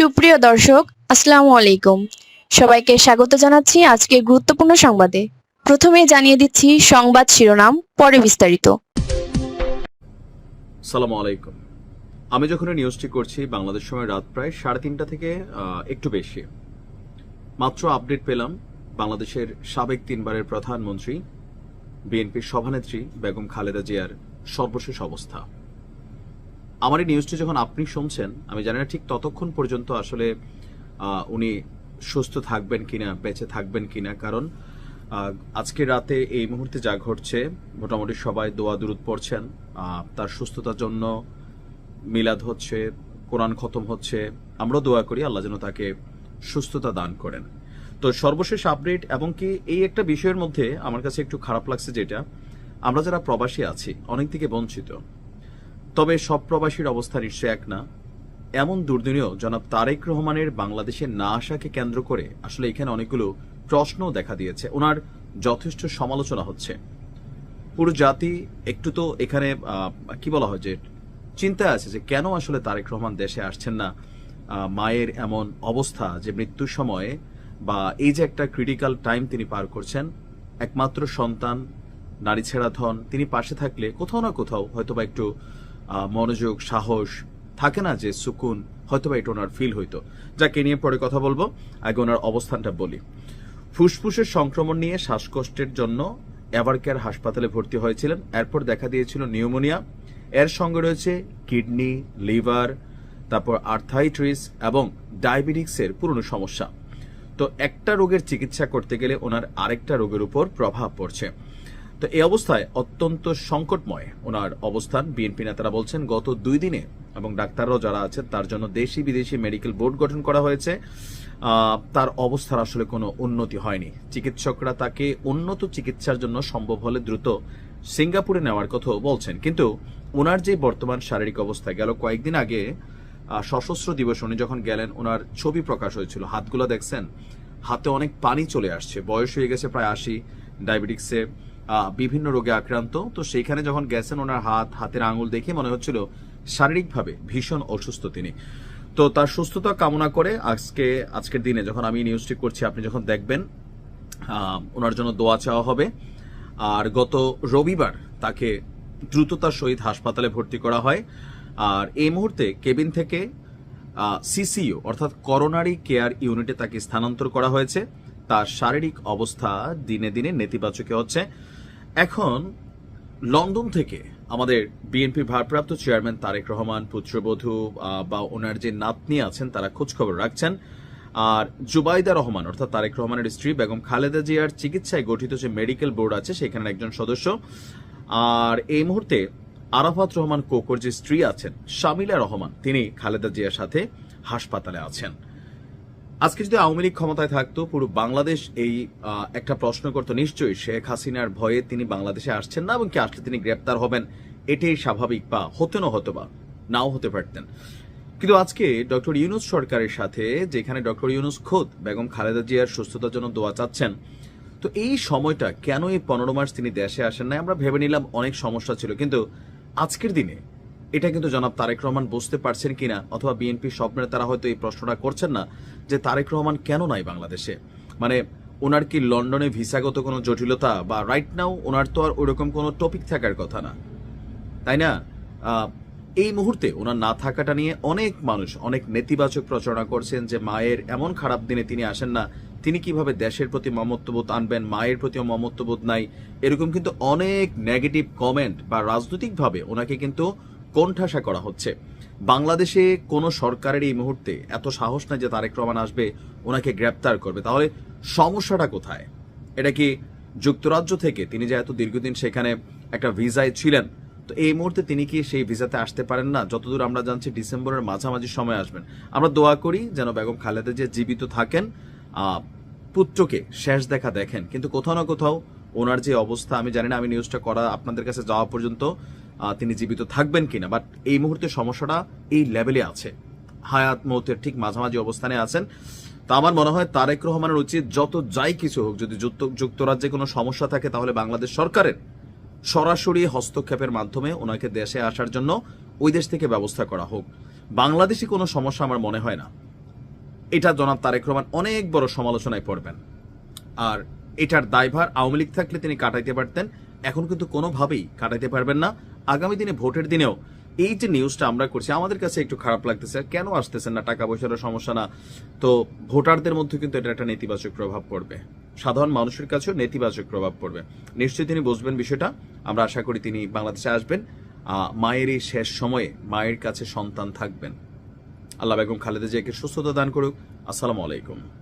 সুপ্রিয় দর্শক, আসসালামু আলাইকুম। সবাইকে স্বাগত জানাচ্ছি আজকে গুরুত্বপূর্ণ সংবাদে। প্রথমে জানিয়ে দিচ্ছি সংবাদ শিরোনাম, পরে বিস্তারিত। সালাম আলাইকুম। আমি যখন নিউজটি করছি, বাংলাদেশ সময় রাত প্রায় সাড়ে তিনটা থেকে একটু বেশি। মাত্র আপডেট পেলাম, বাংলাদেশের সাবেক তিনবারের প্রধানমন্ত্রী, বিএনপির সভানেত্রী বেগম খালেদা জিয়ার সর্বশেষ অবস্থা। আমার এই নিউজটি যখন আপনি শুনছেন, আমি জানি না ঠিক ততক্ষণ পর্যন্ত আসলে উনি সুস্থ থাকবেন কিনা, বেঁচে থাকবেন কিনা, কারণ আজকে রাতে এই মুহূর্তে যা ঘটছে, মোটামুটি সবাই দোয়া দুরুদ পড়ছেন। তার সুস্থতার জন্য মিলাদ হচ্ছে, কোরআন খতম হচ্ছে আমরা দোয়া করি আল্লাহ যেন তাকে সুস্থতা দান করেন। তো সর্বশেষ আপডেট এবং কি এই একটা বিষয়ের মধ্যে আমার কাছে একটু খারাপ লাগছে যেটা, আমরা যারা প্রবাসী আছি, অনেক দিকে বঞ্চিত। তবে সব প্রবাসীর অবস্থা নিশ্চয় এক না। এমন দুর্দিনেও জনাব তারেক রহমানের বাংলাদেশে না আসাকে কেন্দ্র করে আসলে এখানে অনেকগুলো প্রশ্নও দেখা দিয়েছে। ওনার যথেষ্ট সমালোচনা হচ্ছে। পুরো জাতি একটু তো এখানে কি বলা হয় যে চিন্তায় আছে যে কেন আসলে তারেক রহমান দেশে আসছেন না? মায়ের এমন অবস্থা যে মৃত্যুর সময়ে বা এই যে একটা ক্রিটিক্যাল টাইম তিনি পার করছেন, একমাত্র সন্তান, নারী ছেড়া ধন, তিনি পাশে থাকলে কোথাও না কোথাও হয়তোবা একটু মনোযোগ, সাহস, থাকে না যে সুকুন, হয়তোবা এটা ওনার ফিল হইতো। যাকে নিয়ে পরে কথা বলব। আগে ওনার অবস্থানটা বলি। ফুসফুসের সংক্রমণ নিয়ে শ্বাসকষ্টের জন্য এভারকেয়ার হাসপাতালে ভর্তি হয়েছিলেন। এরপর দেখা দিয়েছিল নিউমোনিয়া। এর সঙ্গে রয়েছে কিডনি, লিভার, তারপর আর্থাইট্রিস এবং ডায়াবেটিক্সের পুরনো সমস্যা। তো একটা রোগের চিকিৎসা করতে গেলে ওনার আরেকটা রোগের উপর প্রভাব পড়ছে। তো এই অবস্থায় অত্যন্ত সংকটময় ওনার অবস্থান। বিএনপি নেতারা বলছেন, গত দুই দিনে এবং ডাক্তাররাও যারা আছেন তার জন্য দেশি বিদেশি মেডিকেল বোর্ড গঠন করা হয়েছে। তার অবস্থার আসলে কোনো উন্নতি হয়নি। চিকিৎসকরা তাকে উন্নত চিকিৎসার জন্য সম্ভব হলে দ্রুত সিঙ্গাপুরে নেওয়ার কথাও বলছেন। কিন্তু ওনার যে বর্তমান শারীরিক অবস্থা, গেল কয়েকদিন আগে সশস্ত্র দিবস, উনি যখন গেলেন, ওনার ছবি প্রকাশ হয়েছিল। হাতগুলো দেখছেন, হাতে অনেক পানি চলে আসছে। বয়স হয়ে গেছে প্রায় আশি। ডায়াবেটিক্সে বিভিন্ন রোগে আক্রান্ত। তো সেইখানে যখন গেছেন ওনার হাত, হাতের আঙুল দেখে মনে হচ্ছিল শারীরিকভাবে ভীষণ অসুস্থ তিনি। তো তার সুস্থতা কামনা করে আজকে, আজকের দিনে যখন আমি নিউজটি করছি, আপনি যখন দেখবেন ওনার জন্য দোয়া চাওয়া হবে। আর গত রবিবার তাকে দ্রুততার সহিত হাসপাতালে ভর্তি করা হয়। আর এই মুহূর্তে কেবিন থেকে সিসিইউ অর্থাৎ করোনারি কেয়ার ইউনিটে তাকে স্থানান্তর করা হয়েছে। তার শারীরিক অবস্থা দিনে দিনে নেতিবাচক হচ্ছে। এখন লন্ডন থেকে আমাদের বিএনপির ভারপ্রাপ্ত চেয়ারম্যান তারেক রহমান, পুত্রবধূ বা ওনার যে নাতনি আছেন, তারা খোঁজখবর রাখছেন। আর জুবাইদা রহমান, অর্থাৎ তারেক রহমানের স্ত্রী বেগম খালেদা জিয়ার চিকিৎসায় গঠিত যে মেডিকেল বোর্ড আছে সেখানে একজন সদস্য। আর এই মুহূর্তে আরাফাত রহমান কোকর যে স্ত্রী আছেন, শামিলা রহমান, তিনি খালেদা জিয়ার সাথে হাসপাতালে আছেন। আজকে যদি আওয়ামী লীগ ক্ষমতায় থাকতো, পুরো বাংলাদেশ এই একটা প্রশ্ন করতো, নিশ্চয়ই শেখ হাসিনার ভয়ে তিনি বাংলাদেশে আসছেন না এবং কি আসলে তিনি গ্রেপ্তার হবেন, এটাই স্বাভাবিক বা হতে না, হতো বা নাও হতে পারতেন। কিন্তু আজকে ডক্টর ইউনুস সরকারের সাথে, যেখানে ডক্টর ইউনুস খোদ বেগম খালেদা জিয়ার সুস্থতার জন্য দোয়া চাচ্ছেন, তো এই সময়টা কেন এই পনেরো মাস তিনি দেশে আসেন না আমরা ভেবে নিলাম অনেক সমস্যা ছিল, কিন্তু আজকের দিনে এটা কিন্তু জনাব তারেক রহমান বুঝতে পারছেন কিনা অথবা বিএনপি স্বপ্নের তারা হয়তো এই প্রশ্নটা করছেন না যে তারেক রহমান কেন নাই বাংলাদেশে? মানে ওনার কি লন্ডনে ভিসাগত কোনো জটিলতা বা রাইট নাও ওনার তো আর ওরকম কোনো টপিক থাকার কথা না, তাই না? এই মুহূর্তে ওনার না থাকাটা নিয়ে অনেক মানুষ অনেক নেতিবাচক প্রচারণা করছেন যে মায়ের এমন খারাপ দিনে তিনি আসেন না। তিনি কীভাবে দেশের প্রতি মমত্ববোধ আনবেন, মায়ের প্রতিও মমত্ববোধ নাই, এরকম কিন্তু অনেক নেগেটিভ কমেন্ট বা রাজনৈতিকভাবে ওনাকে কিন্তু কোণঠাসা করা হচ্ছে। বাংলাদেশে কোনো সরকারের এই মুহূর্তে এত সাহস নাই যে তারেক রহমান আসবে, ওনাকে গ্রেপ্তার করবে। তাহলে সমস্যাটা কোথায়? এটা কি যুক্তরাজ্য থেকে, তিনি যে এত দীর্ঘদিন সেখানে একটা ভিসায় ছিলেন, তো এই মুহূর্তে তিনি কি সেই ভিসাতে আসতে পারেন না? যতদূর আমরা জানছি ডিসেম্বরের মাঝামাঝি সময় আসবেন। আমরা দোয়া করি যেন বেগম খালেদা যে জীবিত থাকেন পুত্রকে শেষ দেখা দেখেন। কিন্তু কোথাও না কোথাও ওনার যে অবস্থা, আমি জানি না, আমি নিউজটা করা আপনাদের কাছে যাওয়া পর্যন্ত তিনি জীবিত থাকবেন কিনা বাট এই মুহূর্তে সমস্যাটা এই লেভেলে আছে। হায়াত মৌতের ঠিক মাঝামাঝি অবস্থানে আছেন। তা আমার মনে হয় তারেক রহমানের উচিত যত যাই কিছু হোক, যদি যুক্ত- যুক্তরাজ্যে কোনো সমস্যা থাকে, তাহলে বাংলাদেশ সরকারের সরাসরি হস্তক্ষেপের মাধ্যমে ওনাকে দেশে আসার জন্য ওই দেশ থেকে ব্যবস্থা করা হোক। বাংলাদেশে কোনো সমস্যা আমার মনে হয় না। এটা জনাব তারেক রহমান অনেক বড় সমালোচনায় পড়বেন। আর এটার দায়ভার আওয়ামী লীগ থাকলে তিনি কাটাইতে পারতেন, এখন কিন্তু কোনোভাবেই কাটাইতে পারবেন না। আগামী দিনে, ভোটের দিনেও এই যে নিউজটা আমরা করছি, আমাদের কাছে একটু খারাপ লাগতেছে। কেন আসতেছেন না? টাকা পয়সার সমস্যা না। তো ভোটারদের মধ্যে কিন্তু এটা একটা নেতিবাচক প্রভাব পড়বে। সাধারণ মানুষের কাছেও নেতিবাচক প্রভাব পড়বে। নিশ্চয়ই তিনি বুঝবেন বিষয়টা। আমরা আশা করি তিনি বাংলাদেশে আসবেন। মায়ের শেষ সময়ে মায়ের কাছে সন্তান থাকবেন। আল্লাহ বেগম খালেদা জিয়াকে সুস্থতা দান করুক। আসসালামু আলাইকুম।